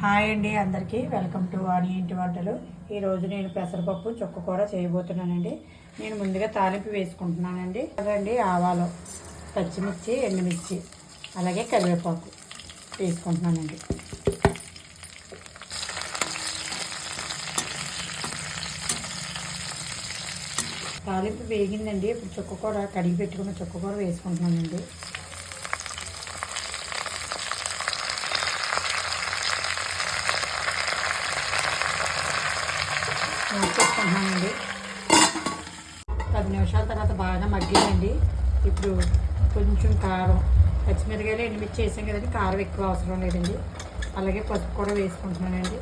Hi అండి అందరికీ. Welcome to వాణి ఇంటి వంటలు. ఈరోజు నేను పెసరపప్పు చుక్క కూర చేయబోతున్నానండి. నేను ముందుగా తాలింపు వేసుకుంటున్నానండి. అదండి ఆవాలు పచ్చిమిర్చి ఎండుమిర్చి అలాగే కరివేపాకు వేసుకుంటున్నానండి. తాలింపు వేగిందండి. ఇప్పుడు చుక్క కూర కడిగి పెట్టుకున్న చుక్క కూర వేసుకుంటున్నానండి. వేసుకుంటున్నానండి పది నిమిషాల తర్వాత బాగా మగ్గిందండి. ఇప్పుడు కొంచెం కారం పచ్చిమిరకాయలు ఎండుమిర్చి వేసాం కదండి కారం ఎక్కువ అవసరం లేదండి. అలాగే పసుపు కూడా వేసుకుంటున్నానండి.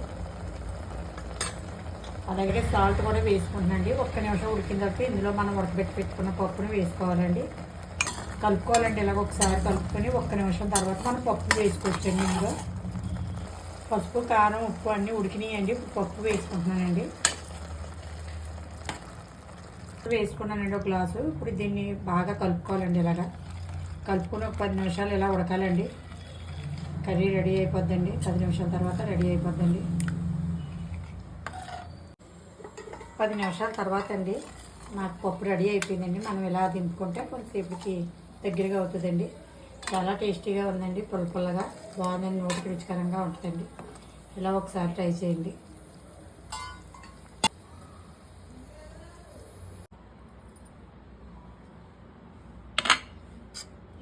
అలాగే సాల్ట్ కూడా వేసుకుంటున్నానండి. ఒక్క నిమిషం ఉడికిన తర్వాత ఇందులో మనం ఉడకబెట్టి పెట్టుకున్న పప్పును వేసుకోవాలండి. కలుపుకోవాలండి ఇలాగ ఒకసారి కలుపుకొని ఒక్క నిమిషం తర్వాత మనం పప్పు వేసుకోవచ్చండి ఇందులో. పసుపు కారం ఉప్పు అన్నీ ఉడికినాయండి. పప్పు వేసుకుంటున్నానండి. వేసుకున్నానండి ఒక గ్లాసు. ఇప్పుడు దీన్ని బాగా కలుపుకోవాలండి ఇలాగా. కలుపుకుని ఒక పది నిమిషాలు ఇలా ఉడకాలండి. Curry ready అయిపోద్దండి. పది నిమిషాల తర్వాత రెడీ అయిపోద్దండి. పది నిమిషాల తర్వాత అండి నాకు పప్పు రెడీ అయిపోయిందండి. మనం ఇలా దింపుకుంటే కొంతసేపుకి దగ్గరగా అవుతుందండి. చాలా టేస్టీగా ఉందండి పుల్ల పుల్లగా. బాగుందండి. నోటికి రుచికరంగా ఉంటుందండి. ఇలా ఒకసారి ట్రై చేయండి.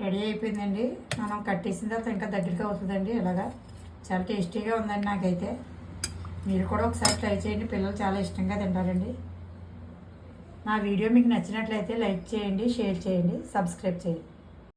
రెడీ అయిపోయిందండి. మనం కట్టేసిన తర్వాత ఇంకా దగ్గరగా అవుతుందండి ఇలాగా చాలా టేస్టీగా ఉందండి నాకైతే. మీరు కూడా ఒకసారి ట్రై చేయండి. పిల్లలు చాలా ఇష్టంగా తింటారండి. నా వీడియో మీకు నచ్చినట్లయితే లైక్ చేయండి షేర్ చేయండి సబ్స్క్రైబ్ చేయండి.